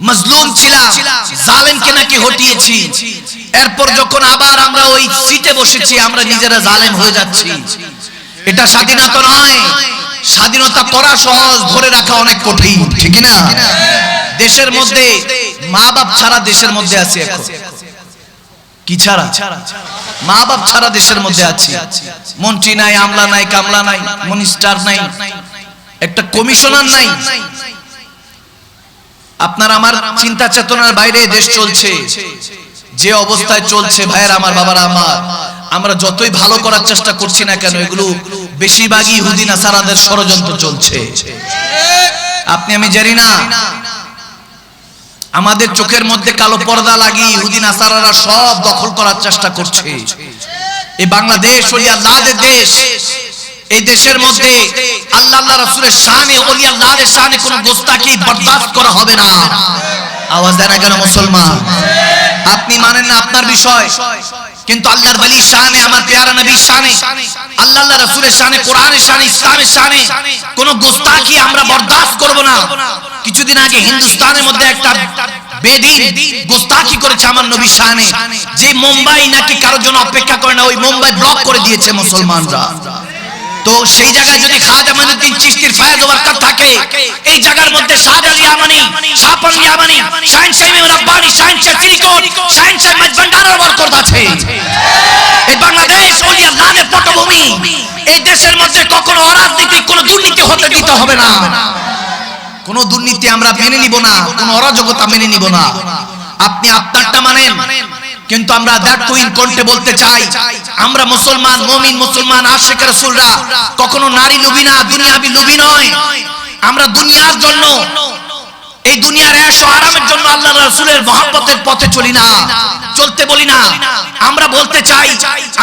মজলুম ছিলাম, জালেমকে নাকি হটিয়েছি। এরপর যখন আবার আমরা ওই সিটে বসেছি, আমরা নিজেরা জালেম হয়ে যাচ্ছি। এটা স্বাধীনতা নয়, স্বাধীনতা করা সহজ, ধরে রাখা অনেক কঠিন, ঠিক না? দেশের মধ্যে মা বাপ ছাড়া দেশের মধ্যে আছে এখন। কি ছাড়া? মা বাপ ছাড়া দেশের মধ্যে আছে। মন্ত্রী নাই, আমলা নাই, কামলা নাই, মিনিস্টার নাই, একটা কমিশনার নাই আপনার আমার চিন্তা চেতনার বাইরে দেশ চলছে। যে অবস্থায় চলছে ভাইয়ের আমার, বাবার আমার, আমরা যতই ভালো করার চেষ্টা করছি না কেন, এগুলো বেশিরভাগই হুদিন আসারাদের ষড়যন্ত্র চলছে। আপনি, আমি জানি না, আমাদের চোখের মধ্যে কালো পর্দা লাগিয়ে ইহুদিন আসারারা সব দখল করার চেষ্টা করছে। এই বাংলাদেশ ওলি আল্লাহদের দেশ এই দেশের মধ্যে আল্লাহ আল্লাহ রাসূলের শানে ওলি আল্লাহদের শানে কোনো গোস্তাকি বরদাস্ত করা হবে না। আওয়াজ দেন না কেন মুসলমান। আপনি মানেন না আপনার বিষয়, কিন্তু আল্লাহর বলি শানে, আমার পেয়ারা নবীর শানে, আল্লাহ আল্লাহ রাসূলের শানে, কোরআনের শানে, ইসলামের শানে কোনো গোস্তাকি আমরা বরদাস্ত করব না। কিছুদিন আগে হিন্দুস্তানের মধ্যে একটা বেদিন গোস্তাকি করেছে আমার নবী শানে, যে মুম্বাই নাকি কারোর জন্য অপেক্ষা করে না, ওই মুম্বাই ব্লক করে দিয়েছে মুসলমানরা। তো সেই জায়গায় যদি খাজা মঈনুদ্দিন চিশতির ফায়দ বরকত থাকে এই জায়গার মধ্যে শাহ আলী আমানি শাহপান ইয়ামানি শাহিন সাহেব রব্বানি শাহিন সাহেব ফিরিকোট শাহিন সাহেব মজবন্ডারের বরকত আছে এই বাংলাদেশ ওলি আল্লাহর পটভূমি এই দেশের মধ্যে কখনো অরাজনীতি কোনো দুর্নীতি হতে দিতে হবে না কোন দুর্নীতি আমরা মেনে নিব না কোনো অরাজকতা মেনে নিব না আপনি আপনারটা মানেন কিন্তু আমরা দ্যাট ইন কোনটে বলতে চাই? আমরা মুসলমান, মুমিন, মুসলমান আশিক রাসূলরা কখনো নারী লুবি না, দুনিয়াবি লুবি নয়। আমরা দুনিয়ার জন্য, এই দুনিয়ার এশ আরামের জন্য আল্লাহ রাসূলের মহব্বতের পথে চলি না, চলতে বলি না। আমরা বলতে চাই,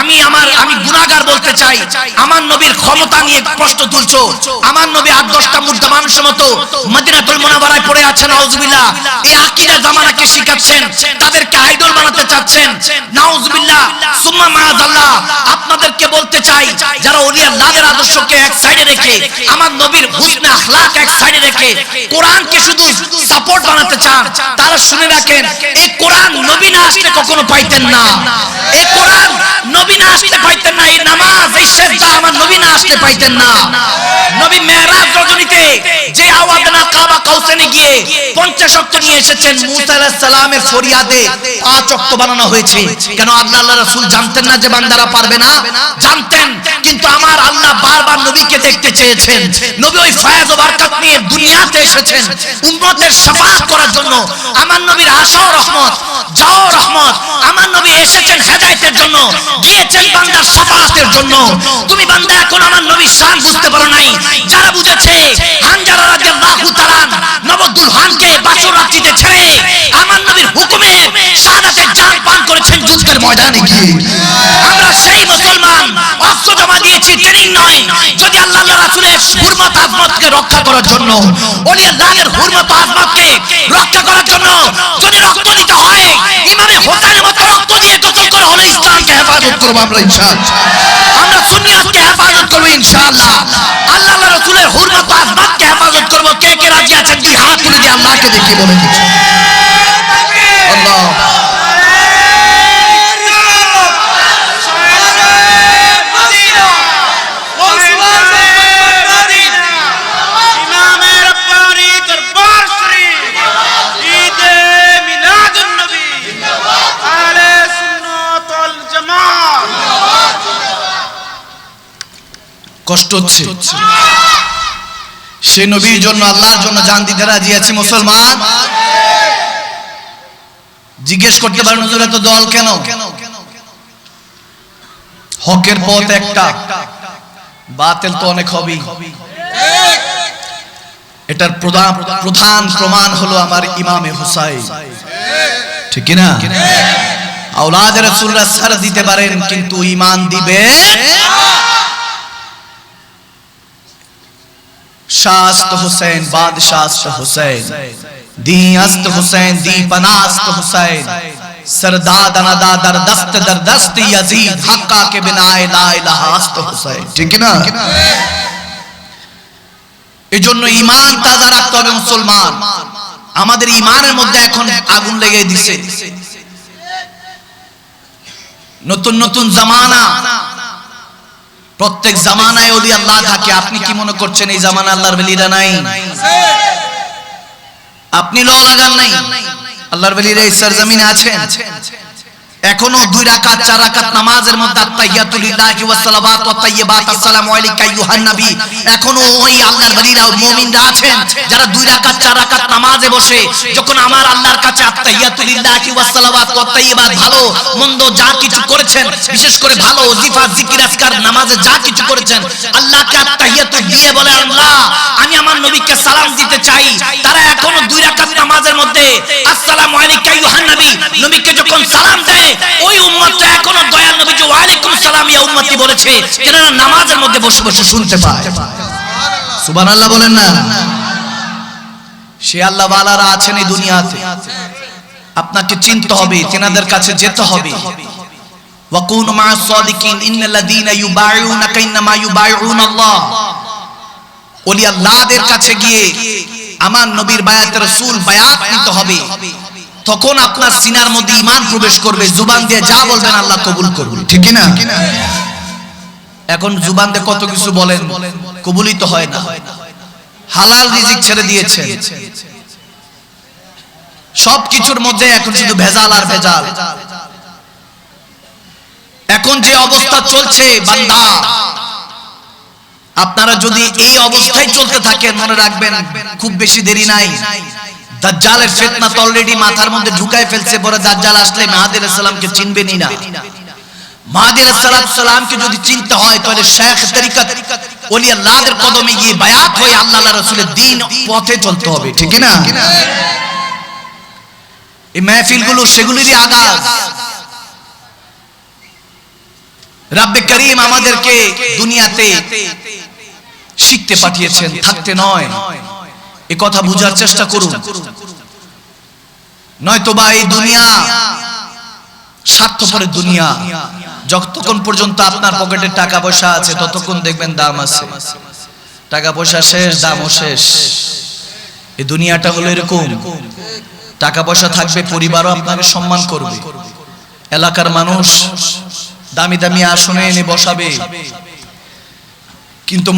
আমি আমার, আমি গুণাগার বলতে চাই, আমার নবীর ক্ষমতা নিয়ে প্রশ্ন তুলছো। আমার নবী আট দশটা মুর্দা মানুষের মতো মদিনাতুল মোনাবারায় পড়ে আছেন আউজবিল্লা এই আকিরা জামানাকে শিখাচ্ছেন? তাদেরকে আইডল বানাতে চাচ্ছেন? নাউজবিল্লাহ, সুম্মা মাআযাল্লাহ আপনাদেরকে বলতে চাই, যারা ওলিয়ার আল্লাহর আদর্শকে এক সাইডে রেখে, আমার নবীর হুসনে আখলাক এক সাইডে রেখে, কোরআনকে শুধু সাপোর্ট বানাতে চান, তারা শুনে রাখেন, এই কোরআন নবী না আসলে কখনো পাইতেন না। আসলে পাইতেন না এই নামাজ, এই সেজদা আমার নবী না আসলে পাইতেন না। নবী মেরাজ রজনীতে যে আওয়াজ না কাবা কাউসানে গিয়ে 50 ওয়াক্ত নিয়ে এসেছেন, মুসা আলাইহিস সালামের ফরিয়াদে পাঁচ ওয়াক্ত বানানো হয়েছে। কেন আল্লাহ আল্লাহ রাসূল জানতেন না যে বান্দারা পারবে না? জানতেন, কিন্তু আমার আল্লাহ বারবার নবীকে দেখতে চেয়েছেন। নবী ওই ফয়েজ ও বরকত নিয়ে দুনিয়াতে এসেছেন, উম্মতের শাফাআত করার জন্য। আমার নবীর আশা রহমত, যাও রহমত এসেছেন হেদায়েতের জন্য গিয়েছেন বান্দার শাফাআতের জন্য। তুমি বান্দা এখন আমার নবীর শান বুঝতে পারো নাই। যারা বুঝেছে হানজালা রাদিয়াল্লাহু তাআলা নবদুলহানকে বাসর রাত্রিতে ছেড়ে আমার নবীর হুকুমে শাহাদাতের জান পান করেছেন যুদ্ধের ময়দানে গিয়ে। আমরা সেই মুসলমান, অস্ত্র জমা দিয়েছি ট্রেনিং নয়। যদি আল্লাহ রাসূলের হুরমত আজমতকে রক্ষা করার জন্য ওলি আল্লাহর হুরমত আজমতকে রক্ষা করার জন্য, যদি রক্ত হেফাজত করব আমরা, ইনশাআল্লাহ। আমরা সুন্নিয়তকে হেফাজত করব, ইনশাআল্লাহ। আল্লাহ রসুলের হুরমত আজমাতকে হেফাজত করব। কে কে রাজি আছেন দুই হাত তুলে দিয়ে আল্লাহকে দেখি বলে দিচ্ছি। কষ্ট হচ্ছে। সে নবীর জন্য, আল্লাহর জন্য জান দিতে রাজি আছে মুসলমান। জিজ্ঞেস করতে পারেন, হুজুর, এত দল কেন? হকের পথ একটা, বাতিল তো অনেক হবেই। এটার প্রধান প্রধান প্রমাণ হলো আমার ইমামে হুসাইন। ঠিক না আওলাদ রাসূলরা সার দিতে পারেন, কিন্তু ঈমান দিবে শাস্ত হুসেন বাদশাস্ত হুসেন দি আস্ত হুসেন দি পনাস্ত হুসেন सरदाद अनादा दर दस्त दर दस्त यजीद हक्का के बिना ला इलाहा আস্ত হুসেন ঠিক না এজন্য ঈমান তাজা রাখতে হবে মুসলমান আমাদের ইমানের মধ্যে এখন আগুন লেগে দিছে নতুন নতুন জামানা প্রত্যেক জামানায় ওলি আল্লাহ থাকে। আপনি কি মনে করছেন এই জামানা আল্লাহর বেলিরা নাই? আপনি ল লাগান নাই? আল্লাহর বেলিরা এই সরজমিনে আছেন? এখনও দুই রাকাত, চার রাকাত নামাজের মধ্যে ওয়াস সালাওয়াতু ওয়াত তাইয়্যিবাত, আসসালামু আলাইকা নবী। এখনও ওই আল্লাহর মুমিনরা আছেন, যারা দুই রাকাত, চার রাকাত নামাজে বসে, যখন আমার আল্লাহর কাছে ওয়াস সালাওয়াতু ওয়াত তাইয়্যিবাত ভালো, মন্দ যা কিছু করেছেন, বিশেষ করে ভালো জিকির, আজকার নামাজে যা কিছু করেছেন, আল্লাহকে দিয়ে বলে, আল্লাহ, আমি আমার নবীকে সালাম দিতে চাই। তারা এখনও দুই রাকাত নামাজের মধ্যে, আসসালামু আলাইকা নবী নবীকে সালাম দেয়। ওই উম্মতটা এখনও দয়াল নবী যে ওয়ালাইকুম সালাম ইয়া উম্মতি বলেছে। যারা নামাজের মধ্যে বসে বসে শুনতে পায়। সুবহানাল্লাহ বলেন না। সে আল্লাহ ওয়ালারা আছেন এই দুনিয়াতে। আপনাকে চিনতে হবে, তেনাদের কাছে যেতে হবে। ওলি কাছে গিয়ে আমার নবীর বায়াত রাসূল বায়াত নিতে হবে। তখন আপনার সিনার মধ্যে ঈমান প্রবেশ করবে জুবান দিয়ে যা বলবেন আল্লাহ কবুল করবে ঠিক না এখন জুবান দিয়ে কত কিছু বলেন কবুলই তো হয় না। হালাল রিজিক ছেড়ে দিয়েছে সব কিছুর মধ্যে এখন শুধু ভেজাল আর ভেজাল। এখন যে অবস্থা চলছে বান্দা আপনারা যদি এই অবস্থায় চলতে থাকেন মনে রাখবেন খুব বেশি দেরি নাই। দাজ্জালের ফিতনা তো অলরেডি মাথার মধ্যে ঢুকায় ফেলছে, পরে দাজ্জাল আসলে মাহাদি আলাইহিস সালামকে চিনবেনই না মাহাদি আলাইহিস সালামকে যদি চিনতে হয়, তাহলে শেখ তরিকত ওলি আল্লাহর কদমে গিয়ে বায়াত হয়ে আল্লাহ আল্লাহ রাসূলের দ্বীন পথে চলতে হবে, ঠিক না এই মাহফিলগুলো সেগুলিরই আগাজ। রাব্বে করিম আমাদেরকে দুনিয়াতে শিখতে পাঠিয়েছেন, থাকতে নয়। এ কথা বুঝার চেষ্টা করুন। নয়তো বা এই দুনিয়া স্বার্থপরের দুনিয়া। যতক্ষণ পর্যন্ত আপনার পকেটে টাকা পয়সা আছে, ততক্ষণ দেখবেন দাম আছে। টাকা পয়সা শেষ, দামও শেষ। এই দুনিয়াটা হলো এরকম। টাকা পয়সা থাকবে, পরিবারও আপনাকে সম্মান করবে। এলাকার মানুষ দামি দামি আসনে এনে বসাবে। কিন্তু